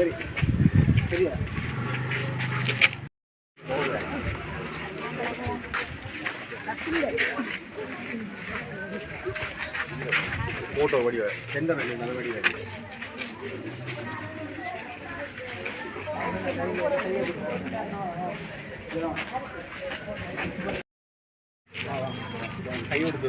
சரி. சரியா? போட்டோ வடிவ. சென்டர் நல்ல வடிவ. கை கொடுத்து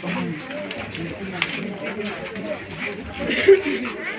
Thank you.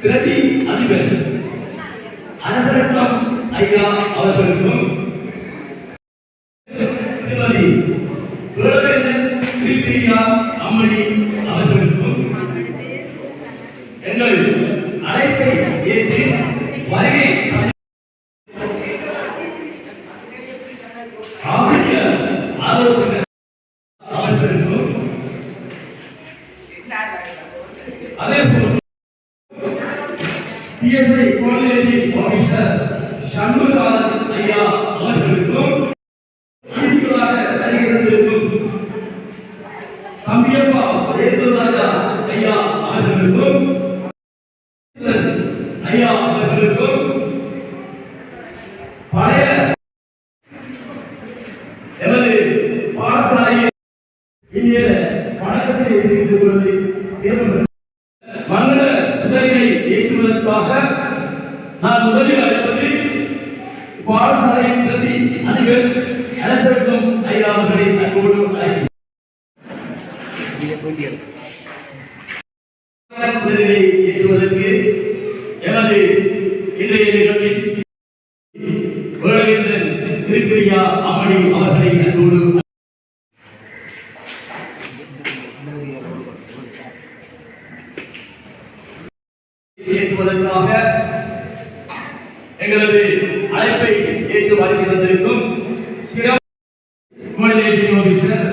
பிரதி அதிபர் அரசரட்டம் ஐயா அவர்களுக்கும் திருமதி வேலவேந்தன் ஸ்ரீபிரியா அம்மணி அவர்களுக்கும் எங்கள் அழைப்பை ஏற்று வருகை அதே போல் பிஎஸ்ஐ கோஆர்டினேட்டிங் ஆபீசர் சண்முகநாதன் ஐயா அவர்களுக்கும் அதிபராக வருகிறவர்களுக்கும் தம்பியப்பா ஏற்றுவதற்காக நான் முதலில் அழைப்பது பாடசாலையின் பிரதி அதிபர் அரசருக்கும் ஐயா அவர்களை அன்போடு ஏற்றுவதற்கு எனது இன்றைய நிகழ்வில் வேளவேந்தன் சிறுபிரியா அவர்களை அன்போடு செய்வதற்காக எங்களது அழைப்பை ஏற்று வருகிறதற்கும் சிறப்பு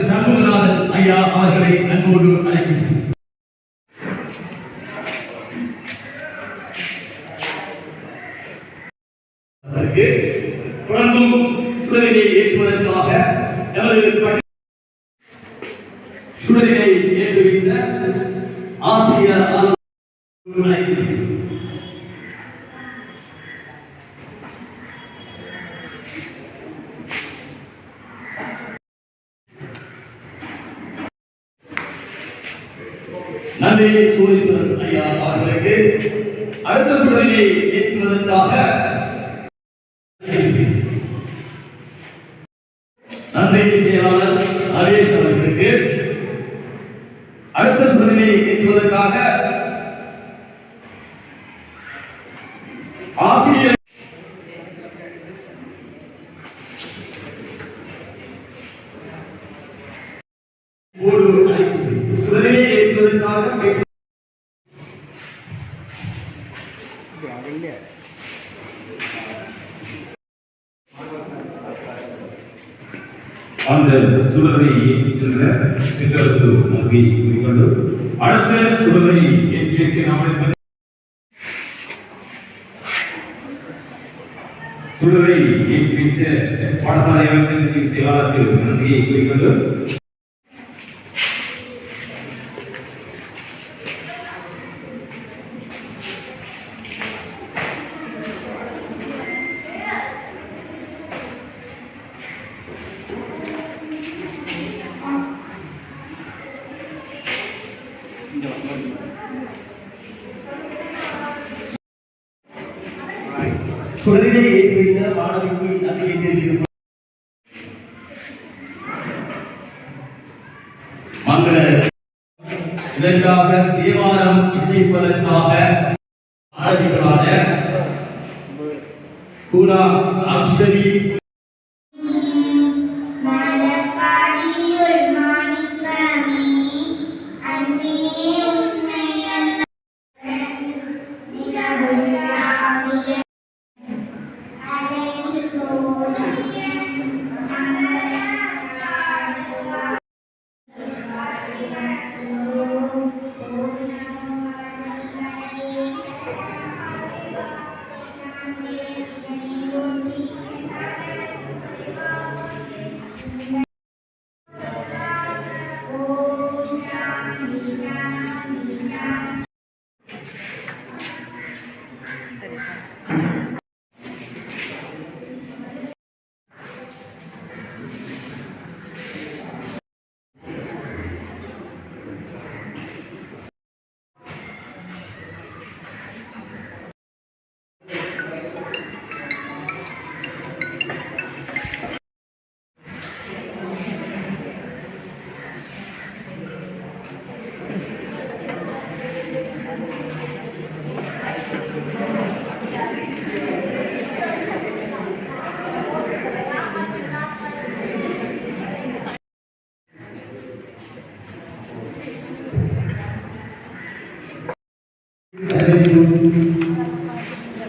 சண்முகநாதன் ஐயா அவர்களை அன்போடு அதற்கு சுடரினை ஏற்றுவதற்காக எமது சுடரினை ஏற்றுவித்த ஆசிரியர் ஆலோசகரை நன்றி சூரீஸ்வரன் ஐயா அவர்களுக்கு. அடுத்த சுடரினை ஏற்றுவதற்காக நன்றி செயலாளர் நரேஷ் அவர்களுக்கு. அடுத்த சுடரினை ஏற்றுவதற்காக ஆசிரியர் ஒரு சுடரினை ஏற்றுவதற்காக கேட்டு- அந்த சுடரை ஏற்றிச் சென்ற சித்தரசு நம்பி கூறிக்கொண்டு அடுத்த சுடரை ஏற்றியற்கு நாம் சுடரை ஏற்றி பாடசாலை அமைப்பின் செயலாளர்கள் நன்றியை கூறிக்கொண்டு சுடரிலே ஏற்றி மாணவிக்கு நன்றியை தெரிவிக்கும் மங்கள. இதற்காக தேவாரம் இசைப்பதற்காக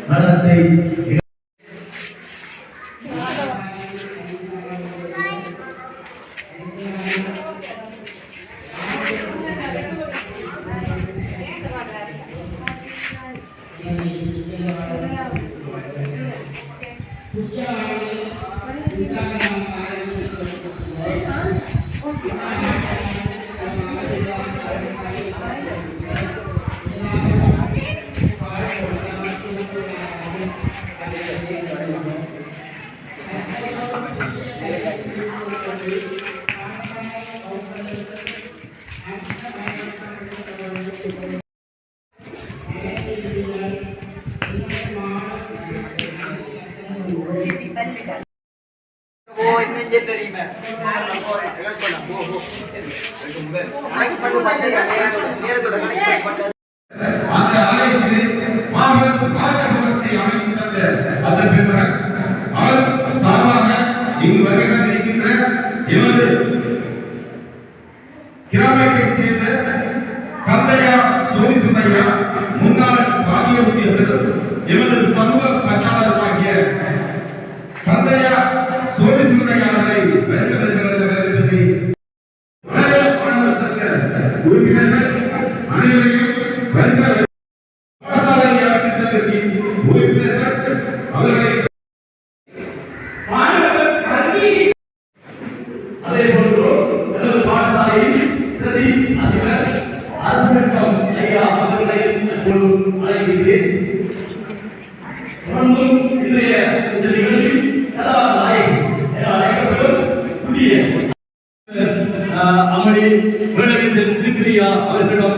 நடத்தை அந்த ஆலயத்திலே மாபெரும் ராஜபுரத்தை அமைக்கின்ற அந்த பெண்மகன் அவர் சார்பாக இங்கு வருகை இருக்கின்ற எமது கிராமத்தைச் சேர்ந்த கந்தையா சோதி சுந்தையா முன்னாள் சமூக பச்சாளருமாகிய கந்தையா சோதி சுந்தையா அவர்களை வருக சங்கத்தின் உறுப்பினர்கள் அவர்களை அதே போன்று எனது பாடசாலையில் பிரதி அதிபர் அரசு ஐயா அவர்களை இன்றைய இந்த நிகழ்வில் என அழைக்கப்படும் புதிய அமளி சிறுகிரியா அவர்களிடம்